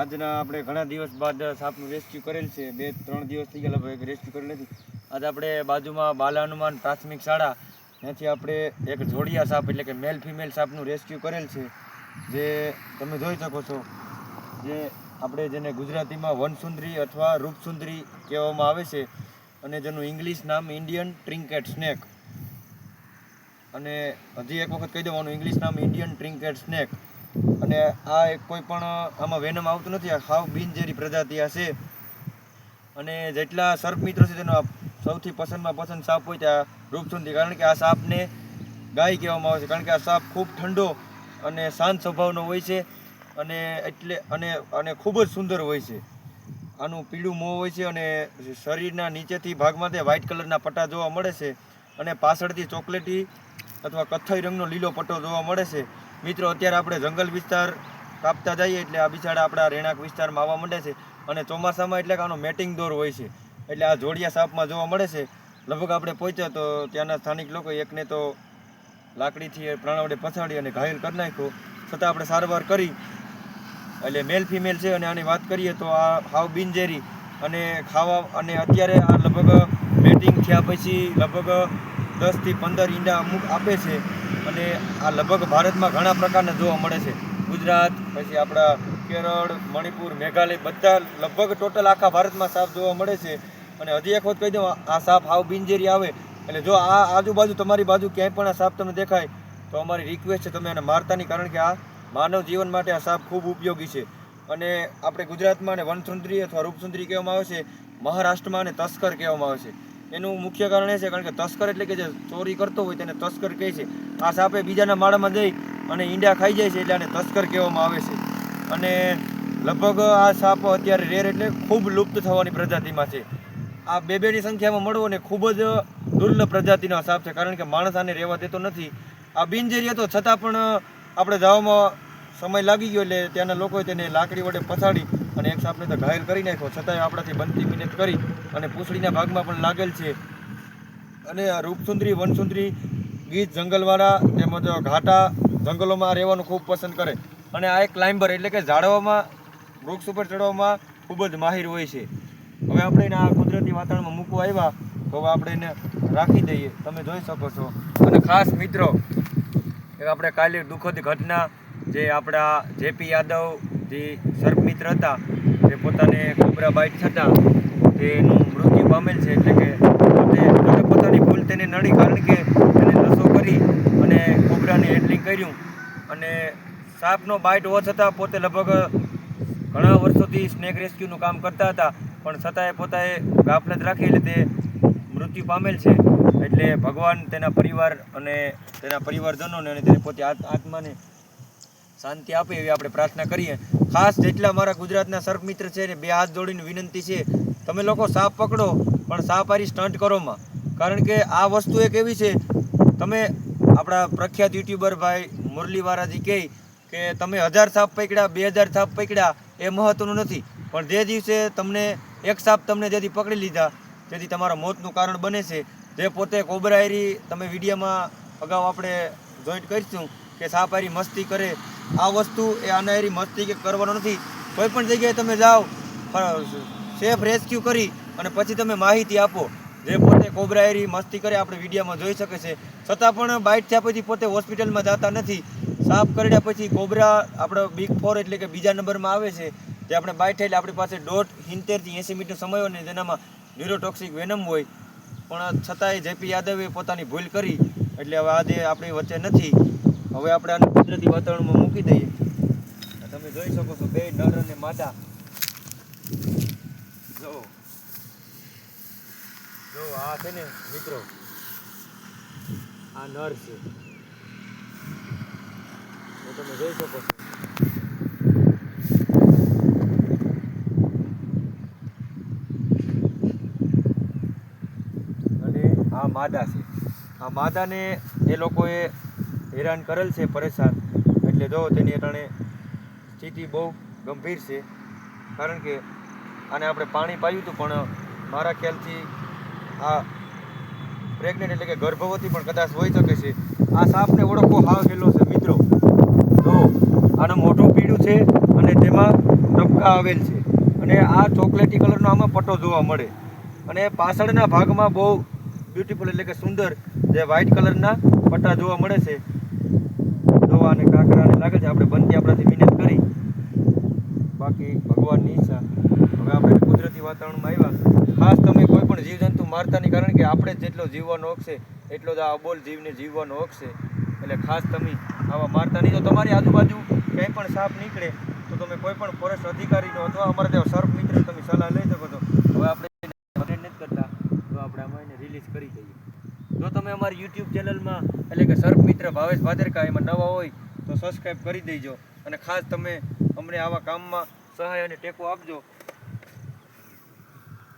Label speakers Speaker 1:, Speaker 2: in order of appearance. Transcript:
Speaker 1: આજના આપણે ઘણા દિવસ બાદ સાપનું રેસ્ક્યુ કરેલ છે. બે, ત્રણ દિવસ થઈ ગયા, લગભગ રેસ્ક્યુ કરેલ નથી. આજે આપણે બાજુમાં બાલ હનુમાન પ્રાથમિક શાળા. ત્યાંથી આપણે એક જોડિયા સાપ, એટલે કે મેલ ફિમેલ સાપનું રેસ્ક્યુ કરેલ છે. જે તમે જોઈ શકો છો, જે આપણે જેને ગુજરાતીમાં વનસુંદરી અથવા રૂપસુંદરી કહેવામાં આવે છે અને જેનું ઇંગ્લિશ નામ ઇન્ડિયન ટ્રિન્કેટ સ્નેક અને હજી એક વખત કહી દેવાનું, ઇંગ્લિશ નામ ઇન્ડિયન ટ્રિન્કેટ સ્નેક અને આ એક કોઈ પણ આમાં વેનમ આવતું નથી. આ હાવ બિનઝેરી પ્રજાતિ આ છે. અને જેટલા સર્પ મિત્રો છે તેનો સૌથી પસંદમાં પસંદ સાપ હોય ત્યાં રૂપસુંદરી કારણ કે આ સાપને ગાય કહેવામાં આવે છે. કારણ કે આ સાપ ખૂબ ઠંડો અને શાંત સ્વભાવનો હોય છે અને એટલે અને અને ખૂબ જ સુંદર હોય છે. આનું પીળું મોં હોય છે અને શરીરના નીચેથી ભાગમાં તે વ્હાઇટ કલરના પટ્ટા જોવા મળે છે અને પાછળથી ચોકલેટી અથવા કથ્થઈ રંગનો લીલો પટ્ટો જોવા મળે છે. મિત્રો, અત્યારે આપણે જંગલ વિસ્તાર કાપતા જઈએ એટલે આ બિચારા આપણા રહેણાંક વિસ્તારમાં આવવા માંડે છે અને ચોમાસામાં એટલે કે આનો મેટિંગ દોર હોય છે. એટલે આ જોડિયા સાપમાં જોવા મળે છે. લગભગ આપણે પહોંચ્યા તો ત્યાંના સ્થાનિક લોકો એકને તો લાકડીથી પ્રાણવડે પછાડી અને ઘાયલ કરી નાખ્યો. છતાં આપણે સારવાર કરી. એટલે મેલ ફિમેલ છે અને આની વાત કરીએ તો આ હાવ બિનઝેરી અને ખાવા અને અત્યારે આ લગભગ મેટિંગ થયા પછી લગભગ દસથી પંદર ઈંડા અમુક આપે છે. અને આ લગભગ ભારતમાં ઘણા પ્રકારના જોવા મળે છે. ગુજરાત, પછી આપણા કેરળ, મણિપુર, મેઘાલય બધા લગભગ ટોટલ આખા ભારતમાં સાપ જોવા મળે છે. અને હજી એક વખત કહી દઉં, આ સાપ હાવ બિનજેરી આવે. એટલે જો આ આજુબાજુ તમારી બાજુ ક્યાંય પણ આ સાપ તમને દેખાય, તો અમારી રિક્વેસ્ટ છે તમે એને મારતા નહીં કારણ કે આ માનવ જીવન માટે આ સાપ ખૂબ ઉપયોગી છે. અને આપણે ગુજરાતમાં અને વનસુંદરી અથવા રૂપસુંદરી કહેવામાં આવે છે, મહારાષ્ટ્રમાં અને તસ્કર કહેવામાં આવે છે. એનું મુખ્ય કારણ એ છે કારણ કે તસ્કર એટલે કે જે ચોરી કરતો હોય તેને તસ્કર કહે છે. આ સાપે બીજાના માળામાં જઈ અને ઈંડા ખાઈ જાય છે એટલે આને તસ્કર કહેવામાં આવે છે. અને લગભગ આ સાપ અત્યારે રેર એટલે ખૂબ લુપ્ત થવાની પ્રજાતિમાં છે. આ બે બેની સંખ્યામાં મળવો ને ખૂબ જ દુર્લભ પ્રજાતિનો સાપ છે. કારણ કે માણસ આને રહેવા દેતો નથી. આ બિનઝેરી હતો છતાં પણ આપણે જવામાં સમય લાગી ગયો એટલે ત્યાંના લોકોએ તેને લાકડી વડે પછાડી અને એક સાપને તો ઘાયલ કરી નાખ્યો. છતાંય આપણાથી બનતી મહેનત કરી અને પૂંછડીના ભાગમાં પણ લાગેલ છે. અને આ રૂપસુંદરી, વનસુંદરી ગીત જંગલવાળા તેમજ ઘાટા જંગલોમાં રહેવાનું ખૂબ પસંદ કરે. અને આ એક ક્લાઇમ્બર એટલે કે ઝાડવામાં, વૃક્ષ ઉપર ચડવામાં ખૂબ જ માહિર હોય છે. હવે આપણે એને આ કુદરતી વાતાવરણમાં મૂકવા આવ્યા, તો હવે આપણે એને રાખી દઈએ. તમે જોઈ શકો છો. અને ખાસ મિત્રો કે આપણે કાલે દુઃખદ ઘટના જે આપણા જેપી યાદવ જે સર્પ મિત્ર હતા, તે પોતાને કોબરા બાઇટ થતાં તેનું પામેલ છે એટલે કે પોતે પોતે પોતાની ભૂલ તેને નડી કારણ કે તેને નશો કરી અને કોબરાને હેન્ડલિંગ કર્યું. અને સાપનો બાઇટ હોવા છતાં પોતે લગભગ ઘણા વર્ષોથી સ્નેક રેસ્ક્યુનું કામ કરતા હતા, પણ છતાંય પોતાએ ગાફલત રાખી એટલે તે મૃત્યુ પામેલ છે. એટલે ભગવાન તેના પરિવાર અને તેના પરિવારજનોને અને તેને પોતે આત- આત્માને શાંતિ આપે એવી આપણે પ્રાર્થના કરીએ. ખાસ જેટલા મારા ગુજરાતના સર્પ મિત્ર છે ને બે હાથ જોડીને વિનંતી છે તમે લોકો સાપ પકડો, પણ સાપ હારી સ્ટન્ટ કરોમાં. કારણ કે આ વસ્તુ એક એવી છે, તમે આપણા પ્રખ્યાત યુટ્યુબર ભાઈ મુરલીવારાજી કહે કે તમે હજાર સાપ પકડ્યા, બે હજાર સાપ પકડ્યા, એ મહત્વનું નથી. પણ જે દિવસે તમને એક સાપ તમને જેથી પકડી લીધા, જેથી તમારા મોતનું કારણ બને છે, જે પોતે કોબરાયરી તમે વિડીયોમાં અગાઉ આપણે જોઈન્ટ કરીશું કે સાપારી મસ્તી કરે. આ વસ્તુ એ અનાયરી મસ્તી કે કરવાનો નથી. કોઈ પણ જગ્યાએ તમે જાઓ સેફ રેસ્ક્યુ કરી અને પછી તમે માહિતી આપો. જે પોતે કોબરાયરી મસ્તી કરે આપણે વિડીયોમાં જોઈ શકે છે. છતાં પણ બાઇટ થયા પછી પોતે હોસ્પિટલમાં જતા નથી. સાફ કરડ્યા પછી કોબરા આપણો બિગ ફોર એટલે કે બીજા નંબરમાં આવે છે. જે આપણે બાઇટ થયેલી આપણી પાસે દોઢ હિંતેરથી એંસી મિનિટનો સમય હોય ને જેનામાં ન્યુરોટોક્સિક વેનમ હોય. પણ છતાંય જેપી યાદવે પોતાની ભૂલ કરી. એટલે હવે આજે આપણી વચ્ચે નથી. હવે આપણે આને કુદરતી વાતાવરણમાં મૂકી દઈએ. તમે જોઈ શકો છો બે નર અને માદા. જો. જો, આ છે ને, મિત્રો. આ નર છે. તો તમે જોઈ શકો છો. અને આ માદા છે. આ માદાને એ લોકોએ હેરાન કરેલ છે પરેશાન. એટલે જો તેની અટાણે સ્થિતિ બહુ ગંભીર છે. કારણ કે આને આપણે પાણી પાયું હતું, પણ મારા ખ્યાલથી આ પ્રેગ્નેન્ટ એટલે કે ગર્ભવતી પણ કદાચ હોઈ શકે છે. આ સાપને ઓળખવો હાવ હેલો છે, મિત્રો. તો આનું મોઢું પીળું છે અને તેમાં ટપકા આવેલ છે. અને આ ચોકલેટી કલરનો આમાં પટ્ટો જોવા મળે. અને પાછળના ભાગમાં બહુ બ્યુટીફુલ એટલે કે સુંદર જે વ્હાઇટ કલરના પટ્ટા જોવા મળે છે. જોવા અને કાંકરાને લાગે છે, આપણે બનતી આપણાથી મહેનત કરી. બાકી ભગવાનની ઈચ્છા. હવે આપણે કુદરતી વાતાવરણમાં આવ્યા. ખાસ તમે કોઈ પણ જીવજંતુ મારતા નહીં કારણ કે આપણે જેટલો જીવવાનો હક છે, એટલો જ આ અબોલ જીવને જીવવાનો હક છે. એટલે ખાસ તમે આવા મારતા નહીં તો તમારી આજુબાજુ કંઈ પણ સાપ નીકળે, તો તમે કોઈ પણ ફોરેસ્ટ અધિકારીનો અથવા અમારા ત્યાં સર્પ મિત્ર તમે સલાહ લઈ શકો છો. હવે આપણે નથી કરતા, તો આપણે આમાં એને રિલીઝ કરી દઈએ. જો તમે અમારી યુટ્યુબ ચેનલમાં, એટલે કે સર્પ મિત્ર ભાવેશ ભાદરકા એમાં નવા હોય, તો સબસ્ક્રાઈબ કરી દેજો. અને ખાસ તમે અમને આવા કામમાં સહાય અને ટેકો આપજો.